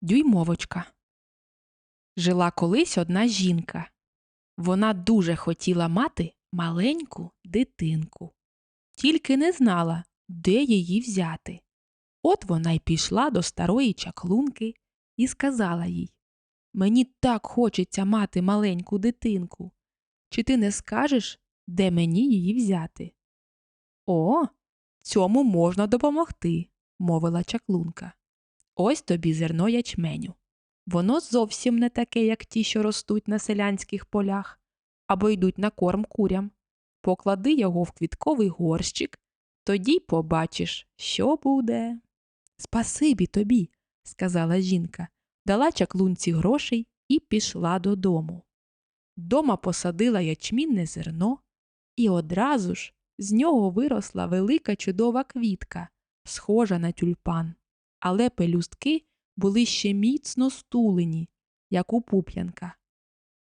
Дюймовочка. Жила колись одна жінка. Вона дуже хотіла мати маленьку дитинку, тільки не знала, де її взяти. От вона й пішла до старої чаклунки і сказала їй Мені так хочеться мати маленьку дитинку. Чи ти не скажеш, де мені її взяти? О, цьому можна допомогти, мовила чаклунка. Ось тобі зерно ячменю. Воно зовсім не таке, як ті, що ростуть на селянських полях або йдуть на корм курям. Поклади його в квітковий горщик, тоді побачиш, що буде. Спасибі тобі, сказала жінка, дала чаклунці грошей і пішла додому. Дома посадила ячмінне зерно, і одразу ж з нього виросла велика чудова квітка, схожа на тюльпан, але пелюстки були ще міцно стулені, як у пуп'янка.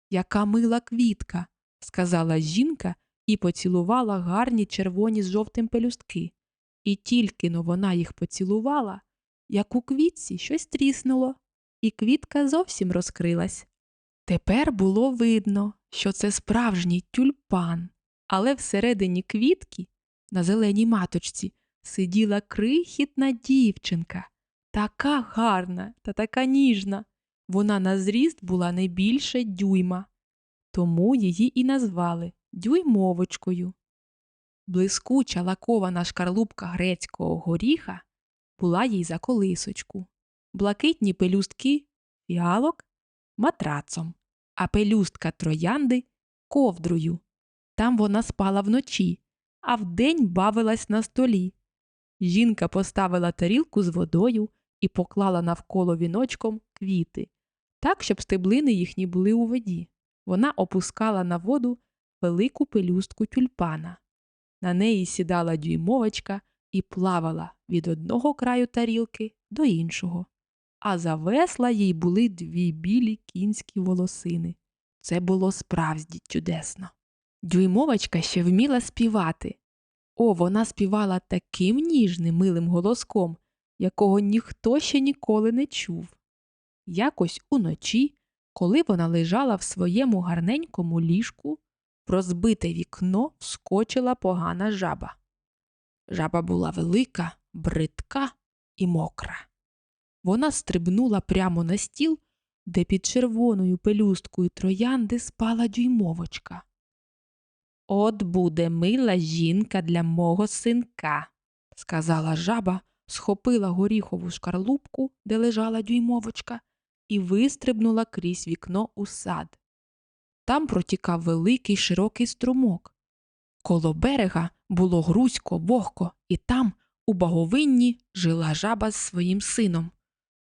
Яка мила квітка, сказала жінка і поцілувала гарні червоні з жовтим пелюстки. І тільки но вона їх поцілувала, як у квітці щось тріснуло, і квітка зовсім розкрилась. Тепер було видно, що це справжній тюльпан, але всередині квітки, на зеленій маточці, сиділа крихітна дівчинка, така гарна та така ніжна. Вона на зріст була не більше дюйма, тому її і назвали дюймовочкою. Блискуча лакована шкарлупка грецького горіха була їй за колисочку, блакитні пелюстки фіалок матрацом, а пелюстка троянди ковдрою. Там вона спала вночі, а вдень бавилась на столі. Жінка поставила тарілку з водою і поклала навколо віночком квіти, так, щоб стеблини їхні були у воді. Вона опускала на воду велику пелюстку тюльпана. На неї сідала дюймовочка і плавала від одного краю тарілки до іншого, а за весла їй були дві білі кінські волосини. Це було справді чудесно. Дюймовочка ще вміла співати. О, вона співала таким ніжним милим голоском, якого ніхто ще ніколи не чув. Якось уночі, коли вона лежала в своєму гарненькому ліжку, в розбите вікно вскочила погана жаба. Жаба була велика, бридка і мокра. Вона стрибнула прямо на стіл, де під червоною пелюсткою троянди спала дюймовочка. От буде мила жінка для мого синка, сказала жаба, схопила горіхову шкарлупку, де лежала дюймовочка, і вистрибнула крізь вікно у сад. Там протікав великий широкий струмок. Коло берега було грузько, вогко, і там, у баговинні, жила жаба з своїм сином.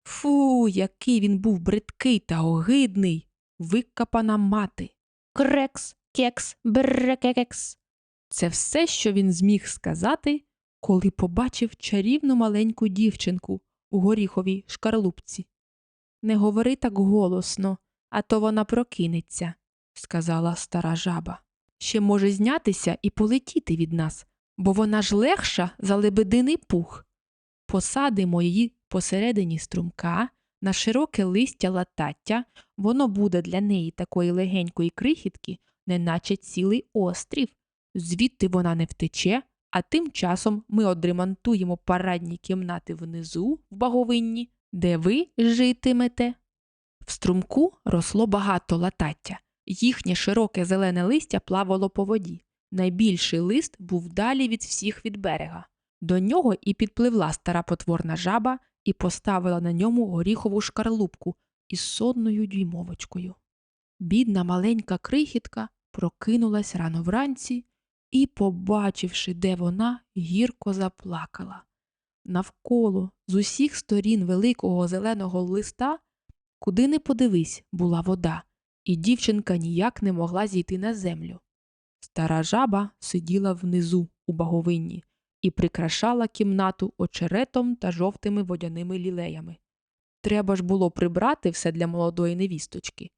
Фу, який він був бридкий та огидний, викапана мати. Крекс, кекс, брекекекс. Це все, що він зміг сказати, коли побачив чарівну маленьку дівчинку у горіховій шкарлупці. Не говори так голосно, а то вона прокинеться, сказала стара жаба. Ще може знятися і полетіти від нас, бо вона ж легша за лебединий пух. Посадимо її посередині струмка, на широке листя латаття, воно буде для неї такої легенької крихітки, неначе цілий острів. Звідти вона не втече, а тим часом ми одремонтуємо парадні кімнати внизу, в баговинні, де ви житимете. В струмку росло багато латаття. Їхнє широке зелене листя плавало по воді. Найбільший лист був далі від всіх від берега. До нього і підпливла стара потворна жаба і поставила на ньому горіхову шкарлупку із сонною дюймовочкою. Бідна маленька крихітка прокинулась рано вранці і, побачивши, де вона, гірко заплакала. Навколо з усіх сторін великого зеленого листа, куди не подивись, була вода, і дівчинка ніяк не могла зійти на землю. Стара жаба сиділа внизу у баговинні і прикрашала кімнату очеретом та жовтими водяними лілеями. Треба ж було прибрати все для молодої невісточки.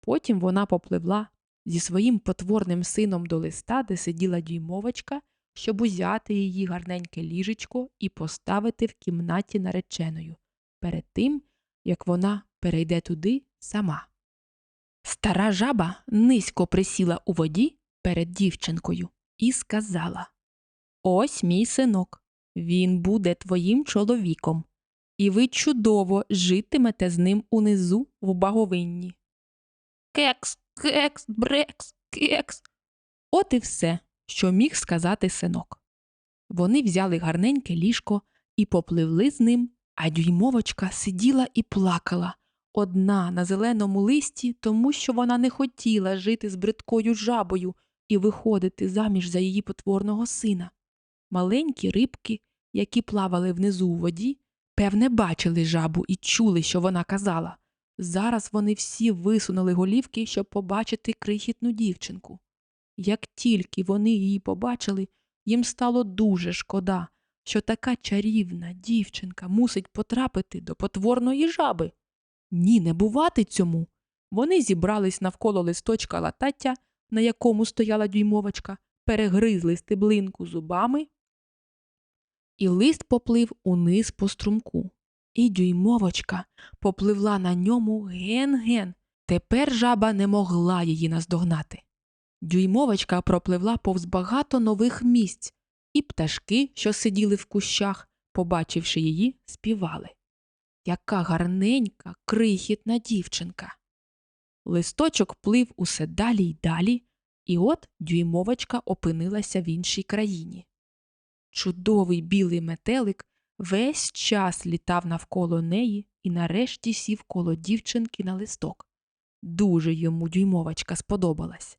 Потім вона попливла зі своїм потворним сином до листа, де сиділа дюймовочка, щоб узяти її гарненьке ліжечко і поставити в кімнаті нареченою, перед тим, як вона перейде туди сама. Стара жаба низько присіла у воді перед дівчинкою і сказала Ось мій синок, він буде твоїм чоловіком, і ви чудово житимете з ним унизу в баговинні. Кекс, кекс, брекс, кекс. От і все, що міг сказати синок. Вони взяли гарненьке ліжко і попливли з ним, а дюймовочка сиділа і плакала одна на зеленому листі, тому що вона не хотіла жити з бридкою жабою і виходити заміж за її потворного сина. Маленькі рибки, які плавали внизу у воді, певне, бачили жабу і чули, що вона казала. Зараз вони всі висунули голівки, щоб побачити крихітну дівчинку. Як тільки вони її побачили, їм стало дуже шкода, що така чарівна дівчинка мусить потрапити до потворної жаби. Ні, не бувати цьому. Вони зібрались навколо листочка латаття, на якому стояла дюймовочка, перегризли стеблинку зубами, і лист поплив униз по струмку. І дюймовочка попливла на ньому ген-ген. Тепер жаба не могла її наздогнати. Дюймовочка пропливла повз багато нових місць, і пташки, що сиділи в кущах, побачивши її, співали. Яка гарненька, крихітна дівчинка. Листочок плив усе далі й далі, і от дюймовочка опинилася в іншій країні. Чудовий білий метелик весь час літав навколо неї і нарешті сів коло дівчинки на листок. Дуже йому дюймовочка сподобалась.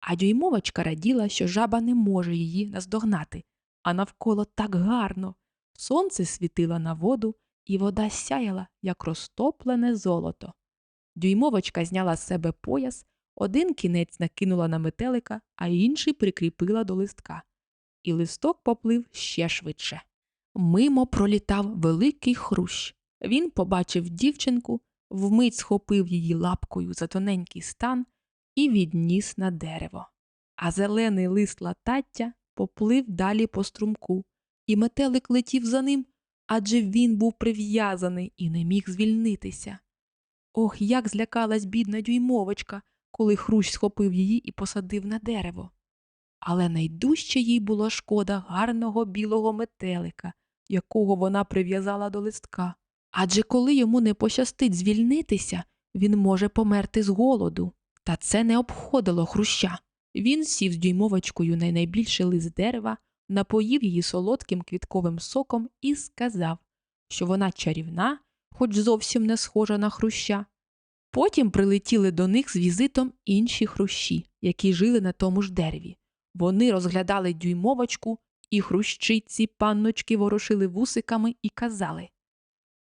А дюймовочка раділа, що жаба не може її наздогнати, а навколо так гарно. Сонце світило на воду, і вода сяяла, як розтоплене золото. Дюймовочка зняла з себе пояс, один кінець накинула на метелика, а інший прикріпила до листка. І листок поплив ще швидше. Мимо пролітав великий хрущ. Він побачив дівчинку, вмить схопив її лапкою за тоненький стан і відніс на дерево. А зелений лист латаття поплив далі по струмку, і метелик летів за ним, адже він був прив'язаний і не міг звільнитися. Ох, як злякалась бідна дюймовочка, коли хрущ схопив її і посадив на дерево. Але найдужче їй було шкода гарного білого метелика, якого вона прив'язала до листка. Адже коли йому не пощастить звільнитися, він може померти з голоду. Та це не обходило хруща. Він сів з дюймовочкою на найбільший лист дерева, напоїв її солодким квітковим соком і сказав, що вона чарівна, хоч зовсім не схожа на хруща. Потім прилетіли до них з візитом інші хрущі, які жили на тому ж дереві. Вони розглядали дюймовочку, і хрущиці панночки ворошили вусиками і казали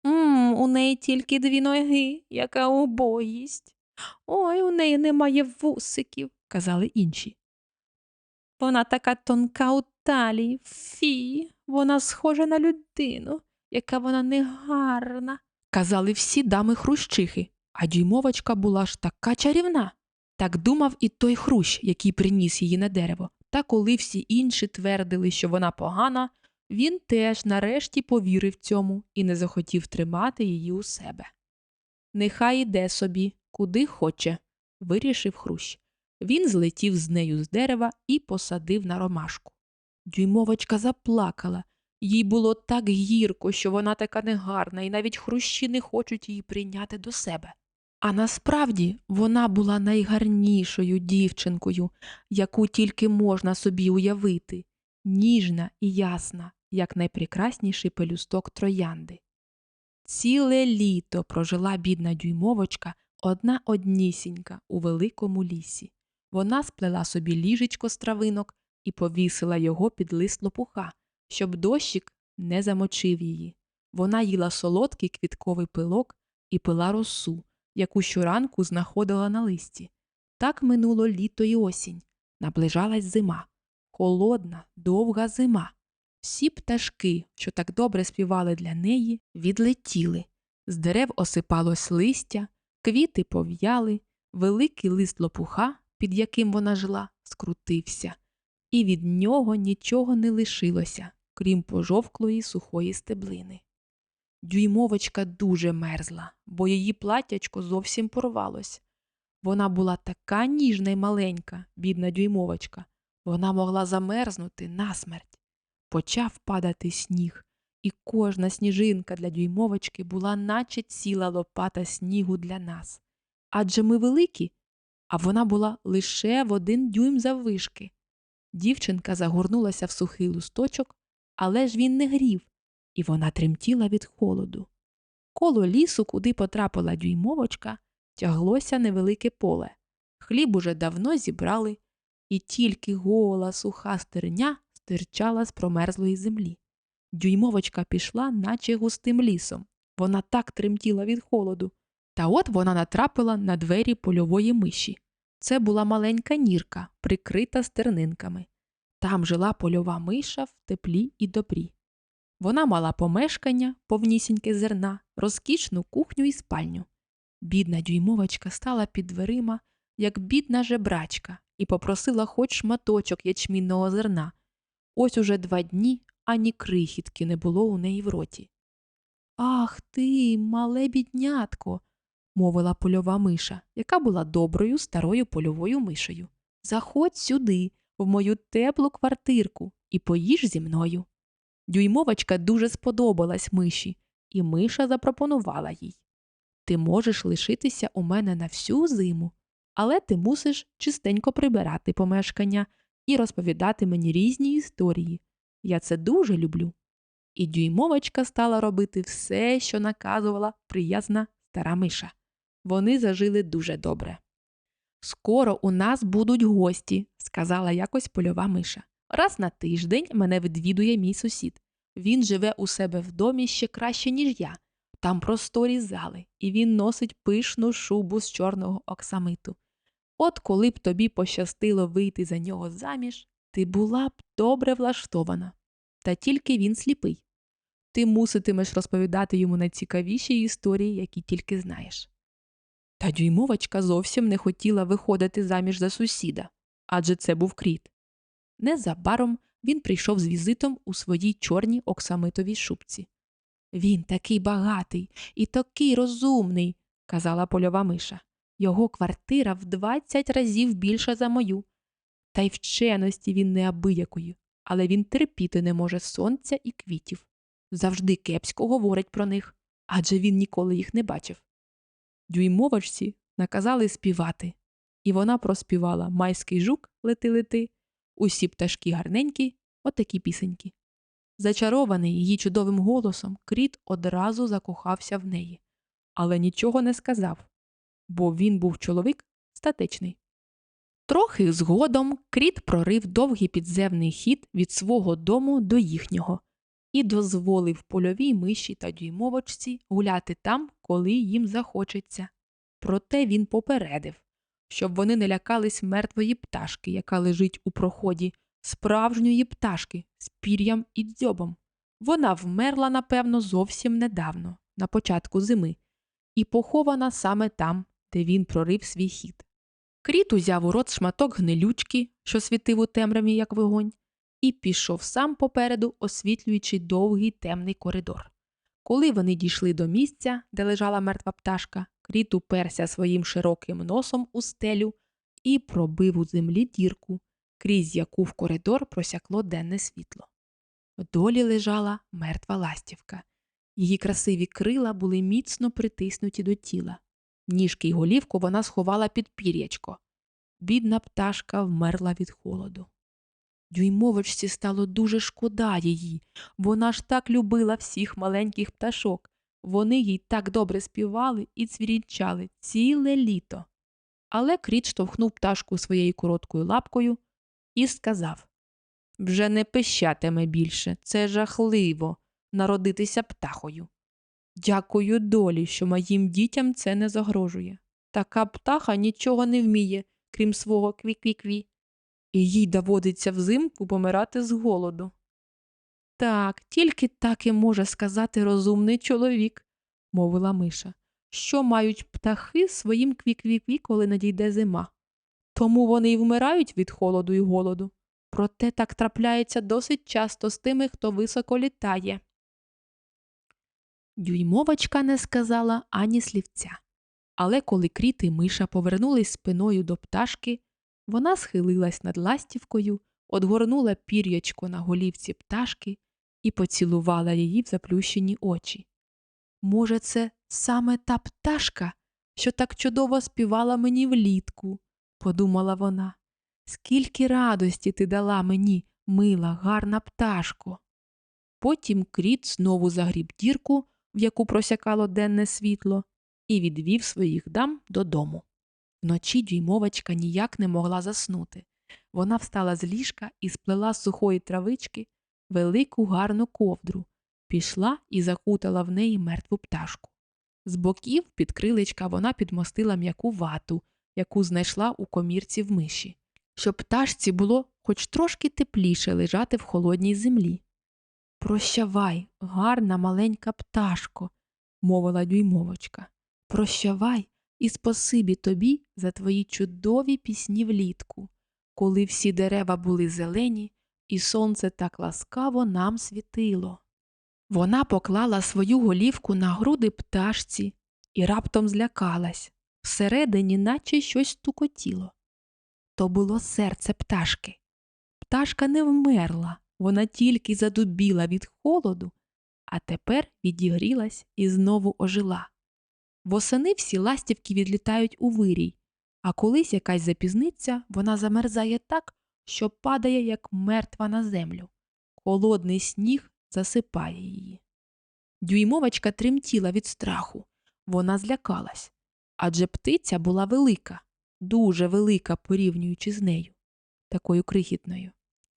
Мм, у неї тільки дві ноги, яка убогість. Ой, у неї немає вусиків, казали інші. Вона така тонка у талії, фі, вона схожа на людину, яка вона негарна, казали всі дами хрущихи, а дюймовочка була ж така чарівна. Так думав і той хрущ, який приніс її на дерево. Та коли всі інші твердили, що вона погана, він теж нарешті повірив цьому і не захотів тримати її у себе. Нехай іде собі, куди хоче, вирішив хрущ. Він злетів з нею з дерева і посадив на ромашку. Дюймовочка заплакала. Їй було так гірко, що вона така негарна, і навіть хрущі не хочуть її прийняти до себе. А насправді вона була найгарнішою дівчинкою, яку тільки можна собі уявити, ніжна і ясна, як найпрекрасніший пелюсток троянди. Ціле літо прожила бідна дюймовочка одна однісінька у великому лісі. Вона сплела собі ліжечко з травинок і повісила його під лист лопуха, щоб дощик не замочив її. Вона їла солодкий квітковий пилок і пила росу, яку щоранку знаходила на листі. Так минуло літо й осінь. Наближалась зима. Холодна, довга зима. Всі пташки, що так добре співали для неї, відлетіли. З дерев осипалось листя, квіти пов'яли, великий лист лопуха, під яким вона жила, скрутився, і від нього нічого не лишилося, крім пожовклої сухої стеблини. Дюймовочка дуже мерзла, бо її платячко зовсім порвалось. Вона була така ніжна й маленька, бідна дюймовочка. Вона могла замерзнути насмерть. Почав падати сніг, і кожна сніжинка для дюймовочки була наче ціла лопата снігу для нас. Адже ми великі, а вона була лише в один дюйм заввишки. Дівчинка загорнулася в сухий лусточок, але ж він не грів, і вона тремтіла від холоду. Коло лісу, куди потрапила дюймовочка, тяглося невелике поле. Хліб уже давно зібрали, і тільки гола суха стерня стирчала з промерзлої землі. Дюймовочка пішла, наче густим лісом. Вона так тремтіла від холоду. Та от вона натрапила на двері польової миші. Це була маленька нірка, прикрита стернинками. Там жила польова миша в теплі і добрі. Вона мала помешкання, повнісіньке зерна, розкішну кухню і спальню. Бідна дюймовочка стала під дверима, як бідна жебрачка, і попросила хоч шматочок ячмінного зерна. Ось уже два дні ані крихітки не було у неї в роті. Ах ти, мале біднятко, мовила польова миша, яка була доброю старою польовою мишею. Заходь сюди, в мою теплу квартирку, і поїж зі мною. Дюймовочка дуже сподобалась миші, і миша запропонувала їй. Ти можеш лишитися у мене на всю зиму, але ти мусиш чистенько прибирати помешкання і розповідати мені різні історії. Я це дуже люблю. І дюймовочка стала робити все, що наказувала приязна стара миша. Вони зажили дуже добре. Скоро у нас будуть гості, сказала якось польова миша. Раз на тиждень мене відвідує мій сусід. Він живе у себе в домі ще краще, ніж я. Там просторі зали, і він носить пишну шубу з чорного оксамиту. От коли б тобі пощастило вийти за нього заміж, ти була б добре влаштована. Та тільки він сліпий. Ти муситимеш розповідати йому найцікавіші історії, які тільки знаєш. Та дюймовочка зовсім не хотіла виходити заміж за сусіда, адже це був кріт. Незабаром він прийшов з візитом у своїй чорній оксамитовій шубці. Він такий багатий і такий розумний, казала польова миша. Його квартира в двадцять разів більша за мою. Та й вченості він неабиякої, але він терпіти не може сонця і квітів. Завжди кепсько говорить про них, адже він ніколи їх не бачив. Дюймовочці наказали співати, і вона проспівала майський жук лети лети, усі пташки гарненькі, отакі пісеньки. Зачарований її чудовим голосом, кріт одразу закохався в неї, але нічого не сказав, бо він був чоловік статечний. Трохи згодом кріт прорив довгий підземний хід від свого дому до їхнього і дозволив польовій миші та дюймовочці гуляти там, коли їм захочеться. Проте він попередив, щоб вони не лякались мертвої пташки, яка лежить у проході, справжньої пташки з пір'ям і дзьобом. Вона вмерла, напевно, зовсім недавно, на початку зими, і похована саме там, де він прорив свій хід. Кріт узяв у рот шматок гнилючки, що світив у темряві, як вогонь, і пішов сам попереду, освітлюючи довгий темний коридор. Коли вони дійшли до місця, де лежала мертва пташка, кріт уперся своїм широким носом у стелю і пробив у землі дірку, крізь яку в коридор просякло денне світло. Долі лежала мертва ластівка. Її красиві крила були міцно притиснуті до тіла. Ніжки й голівку вона сховала під пір'ячко. Бідна пташка вмерла від холоду. Дюймовочці стало дуже шкода її, вона ж так любила всіх маленьких пташок. Вони їй так добре співали і цвірінчали ціле літо. Але кріт штовхнув пташку своєю короткою лапкою і сказав Вже не пищатиме більше, це жахливо народитися птахою. Дякую долі, що моїм дітям це не загрожує. Така птаха нічого не вміє, крім свого кві-кві-кві і їй доводиться взимку помирати з голоду. Так, тільки так і може сказати розумний чоловік, мовила миша, що мають птахи своїм квік-квік-квік, коли надійде зима. Тому вони й вмирають від холоду і голоду. Проте так трапляється досить часто з тими, хто високо літає. Дюймовочка не сказала ані слівця. Але коли кріт і миша повернулись спиною до пташки, вона схилилась над ластівкою, одгорнула пір'ячко на голівці пташки і поцілувала її в заплющені очі. Може, це саме та пташка, що так чудово співала мені влітку, подумала вона. Скільки радості ти дала мені, мила, гарна пташко. Потім кріт знову загріб дірку, в яку просякало денне світло, і відвів своїх дам додому. Вночі дюймовочка ніяк не могла заснути. Вона встала з ліжка і сплела з сухої травички велику гарну ковдру, пішла і закутала в неї мертву пташку. З боків під крилечка вона підмостила м'яку вату, яку знайшла у комірці в миші, щоб пташці було хоч трошки тепліше лежати в холодній землі. Прощавай, гарна маленька пташко, мовила дюймовочка. Прощавай і спасибі тобі за твої чудові пісні влітку, коли всі дерева були зелені, і сонце так ласкаво нам світило. Вона поклала свою голівку на груди пташці і раптом злякалась всередині, наче щось стукотіло. То було серце пташки. Пташка не вмерла, вона тільки задубіла від холоду, а тепер відігрілась і знову ожила. Восени всі ластівки відлітають у вирій, а колись якась запізниться, вона замерзає так, що падає, як мертва на землю. Холодний сніг засипає її. Дюймовочка тремтіла від страху. Вона злякалась. Адже птиця була велика, дуже велика, порівнюючи з нею, такою крихітною.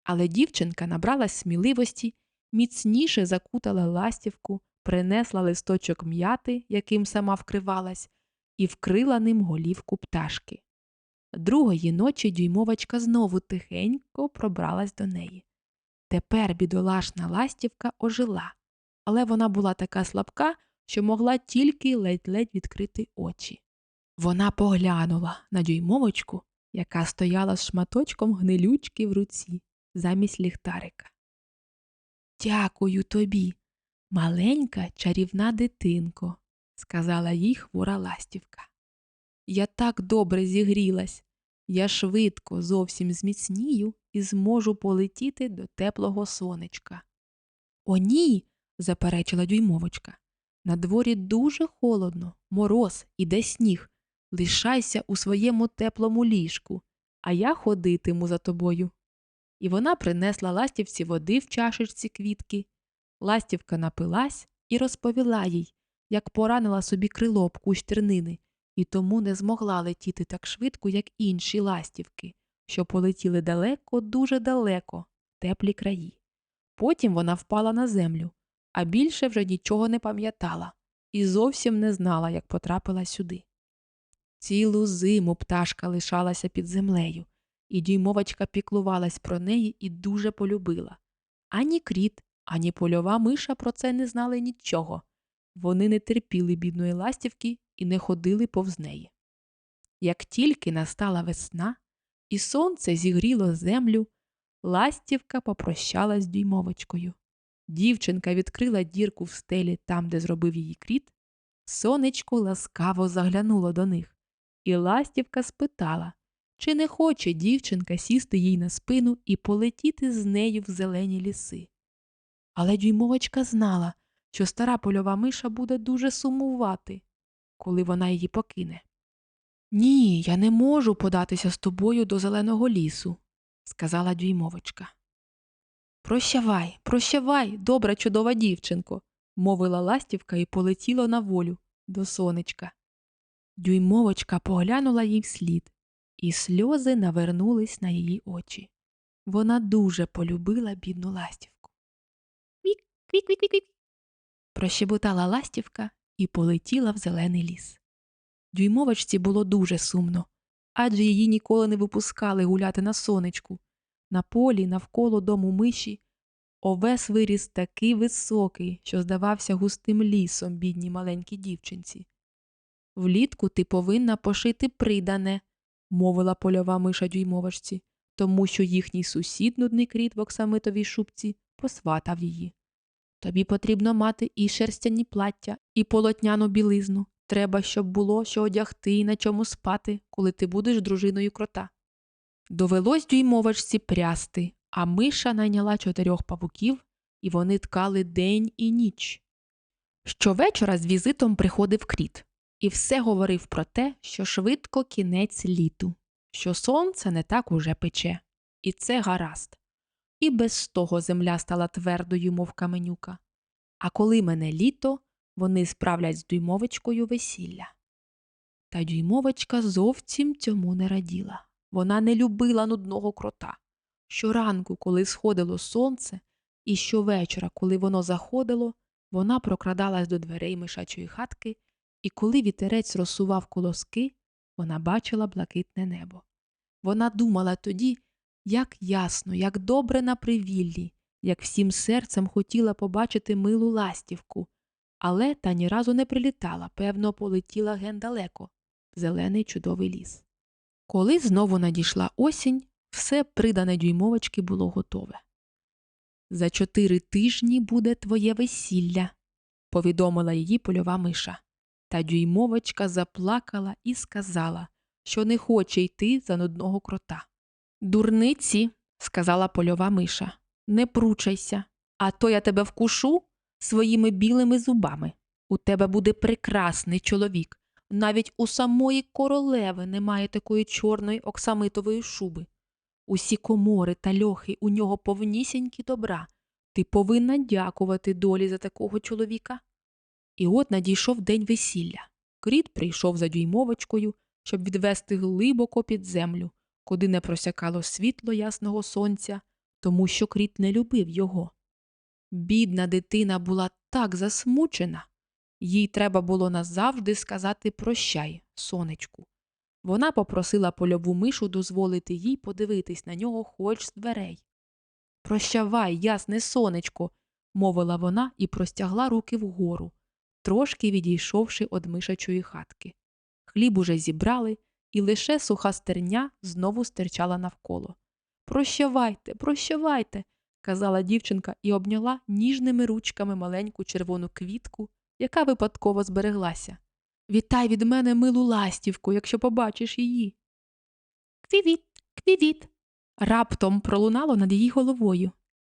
Але дівчинка набралась сміливості, міцніше закутала ластівку, принесла листочок м'яти, яким сама вкривалась, і вкрила ним голівку пташки. Другої ночі дюймовочка знову тихенько пробралась до неї. Тепер бідолашна ластівка ожила, але вона була така слабка, що могла тільки ледь-ледь відкрити очі. Вона поглянула на дюймовочку, яка стояла з шматочком гнилючки в руці замість ліхтарика. Дякую тобі, маленька чарівна дитинко, сказала їй хвора ластівка. Я так добре зігрілась. Я швидко зовсім зміцнію і зможу полетіти до теплого сонечка. О, ні, заперечила дюймовочка. На дворі дуже холодно, мороз, іде сніг. Лишайся у своєму теплому ліжку, а я ходитиму за тобою. І вона принесла ластівці води в чашечці квітки. Ластівка напилась і розповіла їй, як поранила собі крило об кущ тернини, і тому не змогла летіти так швидко, як інші ластівки, що полетіли далеко, дуже далеко, теплі краї. Потім вона впала на землю, а більше вже нічого не пам'ятала і зовсім не знала, як потрапила сюди. Цілу зиму пташка лишалася під землею, і дюймовочка піклувалась про неї і дуже полюбила. Ані кріт, ані польова миша про це не знали нічого. Вони не терпіли бідної ластівки і не ходили повз неї. Як тільки настала весна, і сонце зігріло землю, ластівка попрощалась з дюймовочкою. Дівчинка відкрила дірку в стелі там, де зробив її кріт. Сонечко ласкаво заглянуло до них, і ластівка спитала, чи не хоче дівчинка сісти їй на спину і полетіти з нею в зелені ліси. Але дюймовочка знала, що стара польова миша буде дуже сумувати, коли вона її покине. Ні, я не можу податися з тобою до зеленого лісу, сказала дюймовочка. Прощавай, прощавай, добра чудова дівчинко, мовила ластівка і полетіла на волю до сонечка. Дюймовочка поглянула їй вслід, і сльози навернулись на її очі. Вона дуже полюбила бідну ластівку. Вік, вік, вік, вік, вік. Прощебутала ластівка і полетіла в зелений ліс. Дюймовочці було дуже сумно, адже її ніколи не випускали гуляти на сонечку. На полі навколо дому миші овес виріс такий високий, що здавався густим лісом бідній маленькій дівчинці. Влітку ти повинна пошити придане, мовила польова миша дюймовочці, тому що їхній сусід, нудний кріт в оксамитовій шубці, посватав її. Тобі потрібно мати і шерстяні плаття, і полотняну білизну. Треба, щоб було що одягти і на чому спати, коли ти будеш дружиною крота. Довелось дюймовочці прясти, а миша найняла чотирьох павуків, і вони ткали день і ніч. Щовечора з візитом приходив кріт і все говорив про те, що швидко кінець літу, що сонце не так уже пече, і це гаразд. І без того земля стала твердою, мов каменюка. А коли мене літо, вони справлять з дюймовочкою весілля. Та дюймовочка зовсім цьому не раділа. Вона не любила нудного крота. Щоранку, коли сходило сонце, і щовечора, коли воно заходило, вона прокрадалась до дверей мишачої хатки, і коли вітерець розсував колоски, вона бачила блакитне небо. Вона думала тоді, як ясно, як добре на привіллі, як всім серцем хотіла побачити милу ластівку, але та ні разу не прилітала, певно, полетіла ген далеко, зелений чудовий ліс. Коли знову надійшла осінь, все придане дюймовочки було готове. За чотири тижні буде твоє весілля, повідомила її польова миша. Та дюймовочка заплакала і сказала, що не хоче йти за нудного крота. Дурниці, сказала польова миша, не пручайся, а то я тебе вкушу своїми білими зубами. У тебе буде прекрасний чоловік. Навіть у самої королеви немає такої чорної оксамитової шуби. Усі комори та льохи у нього повнісінькі добра. Ти повинна дякувати долі за такого чоловіка. І от надійшов день весілля. Кріт прийшов за дюймовочкою, щоб відвести глибоко під землю, куди не просякало світло ясного сонця, тому що кріт не любив його. Бідна дитина була так засмучена, їй треба було назавжди сказати прощай, сонечку. Вона попросила польову мишу дозволити їй подивитись на нього хоч з дверей. Прощавай, ясне сонечко, мовила вона і простягла руки вгору, трошки відійшовши од мишачої хатки. Хліб уже зібрали, і лише суха стерня знову стирчала навколо. Прощавайте, прощавайте, казала дівчинка і обняла ніжними ручками маленьку червону квітку, яка випадково збереглася. Вітай від мене милу ластівку, якщо побачиш її. Квівіт, квівіт. Раптом пролунало над її головою.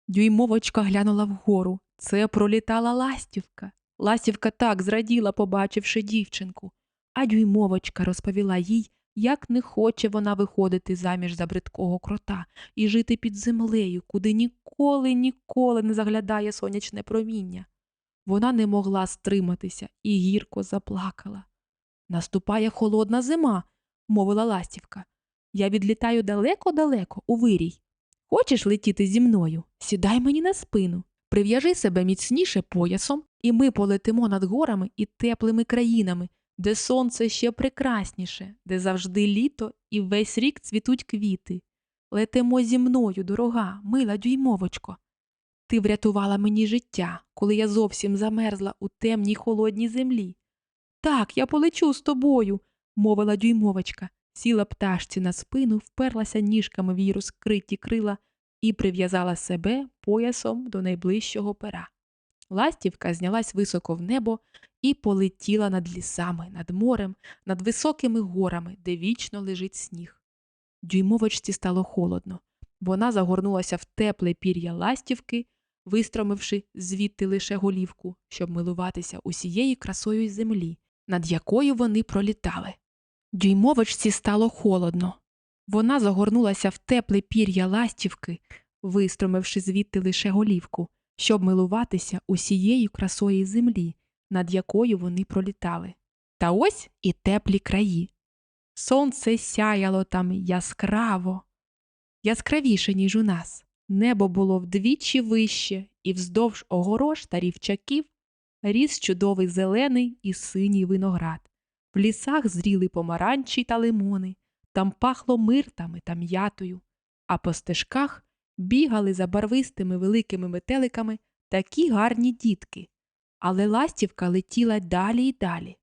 Дюймовочка глянула вгору. Це пролітала ластівка. Ластівка так зраділа, побачивши дівчинку, а дюймовочка розповіла їй, як не хоче вона виходити заміж за бридкого крота і жити під землею, куди ніколи, ніколи не заглядає сонячне проміння. Вона не могла стриматися і гірко заплакала. Наступає холодна зима, мовила ластівка. Я відлітаю далеко-далеко у вирій. Хочеш летіти зі мною? Сідай мені на спину, прив'яжи себе міцніше поясом, і ми полетимо над горами і теплими країнами, де сонце ще прекрасніше, де завжди літо і весь рік цвітуть квіти. Летимо зі мною, дорога, мила дюймовочко. Ти врятувала мені життя, коли я зовсім замерзла у темній холодній землі. Так, я полечу з тобою, мовила дюймовочка, сіла пташці на спину, вперлася ніжками в її розкриті крила і прив'язала себе поясом до найближчого пера. Ластівка знялась високо в небо і полетіла над лісами, над морем, над високими горами, де вічно лежить сніг. Дюймовочці стало холодно. Вона загорнулася в тепле пір'я ластівки, вистромивши звідти лише голівку, щоб милуватися усією красою землі, над якою вони пролітали. Дюймовочці стало холодно. Вона загорнулася в тепле пір'я ластівки, вистромивши звідти лише голівку, щоб милуватися усією красою землі, над якою вони пролітали. Та ось і теплі краї. Сонце сяяло там яскраво, яскравіше, ніж у нас. Небо було вдвічі вище, і вздовж огорож та рівчаків ріс чудовий зелений і синій виноград. В лісах зріли помаранчі та лимони, там пахло миртами та м'ятою, а по стежках бігали за барвистими великими метеликами такі гарні дітки. Але ластівка летіла далі й далі.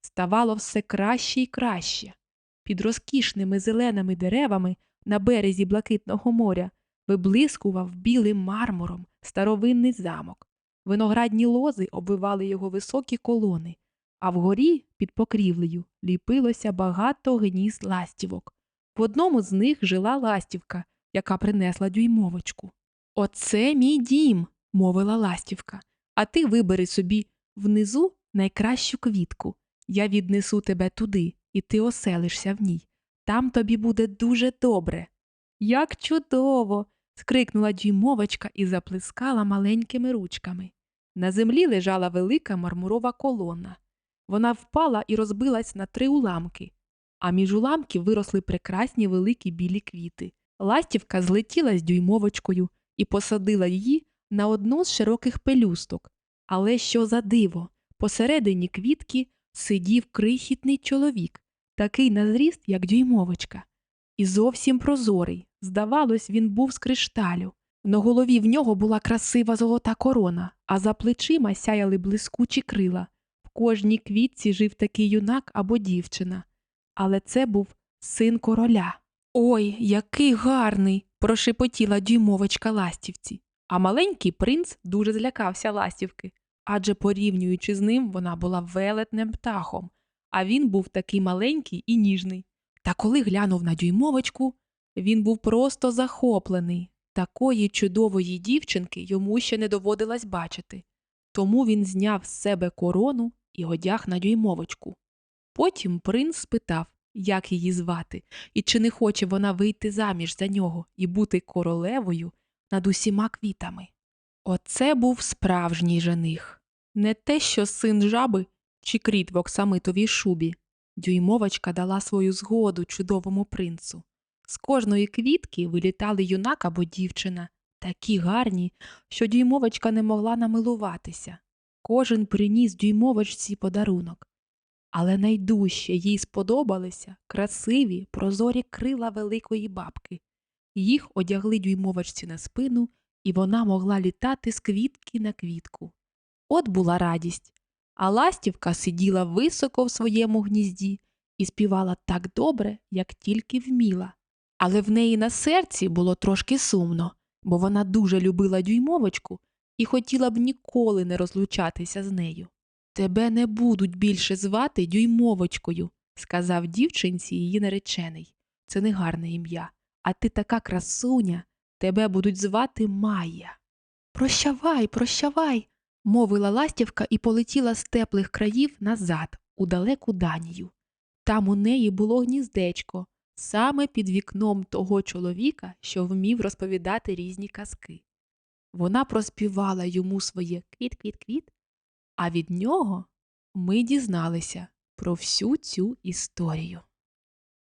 Ставало все краще й краще. Під розкішними зеленими деревами на березі Блакитного моря виблискував білим мармуром старовинний замок. Виноградні лози обвивали його високі колони, а вгорі, під покрівлею, ліпилося багато гнізд ластівок. В одному з них жила ластівка, яка принесла дюймовочку. Оце мій дім, мовила ластівка, а ти вибери собі внизу найкращу квітку. Я віднесу тебе туди, і ти оселишся в ній. Там тобі буде дуже добре. Як чудово. скрикнула дюймовочка і заплескала маленькими ручками. На землі лежала велика мармурова колона. Вона впала і розбилась на три уламки, а між уламків виросли прекрасні великі білі квіти. Ластівка злетіла з дюймовочкою і посадила її на одну з широких пелюсток. Але що за диво? Посередині квітки сидів крихітний чоловік, такий на зріст, як дюймовочка, і зовсім прозорий. Здавалось, він був з кришталю. На голові в нього була красива золота корона, а за плечима сяяли блискучі крила. В кожній квітці жив такий юнак або дівчина. Але це був син короля. Ой, який гарний. прошепотіла дюймовочка ластівці. А маленький принц дуже злякався ластівки, адже порівнюючи з ним, вона була велетним птахом, а він був такий маленький і ніжний. Та коли глянув на дюймовочку, він був просто захоплений. Такої чудової дівчинки йому ще не доводилось бачити. Тому він зняв з себе корону і одяг на дюймовочку. Потім принц спитав, як її звати, і чи не хоче вона вийти заміж за нього і бути королевою над усіма квітами. Оце був справжній жених. Не те, що син жаби чи кріт в оксамитовій шубі. Дюймовочка дала свою згоду чудовому принцу. З кожної квітки вилітали юнак або дівчина, такі гарні, що дюймовочка не могла намилуватися. Кожен приніс дюймовочці подарунок. Але найдужче їй сподобалися красиві прозорі крила великої бабки. Їх одягли дюймовочці на спину, і вона могла літати з квітки на квітку. От була радість. А ластівка сиділа високо в своєму гнізді і співала так добре, як тільки вміла. Але в неї на серці було трошки сумно, бо вона дуже любила дюймовочку і хотіла б ніколи не розлучатися з нею. Тебе не будуть більше звати дюймовочкою, сказав дівчинці її наречений. Це не гарне ім'я. А ти така красуня, тебе будуть звати Майя. Прощавай, прощавай, мовила ластівка і полетіла з теплих країв назад, у далеку Данію. Там у неї було гніздечко, саме під вікном того чоловіка, що вмів розповідати різні казки. Вона проспівала йому своє квіт-квіт-квіт, а від нього ми дізналися про всю цю історію.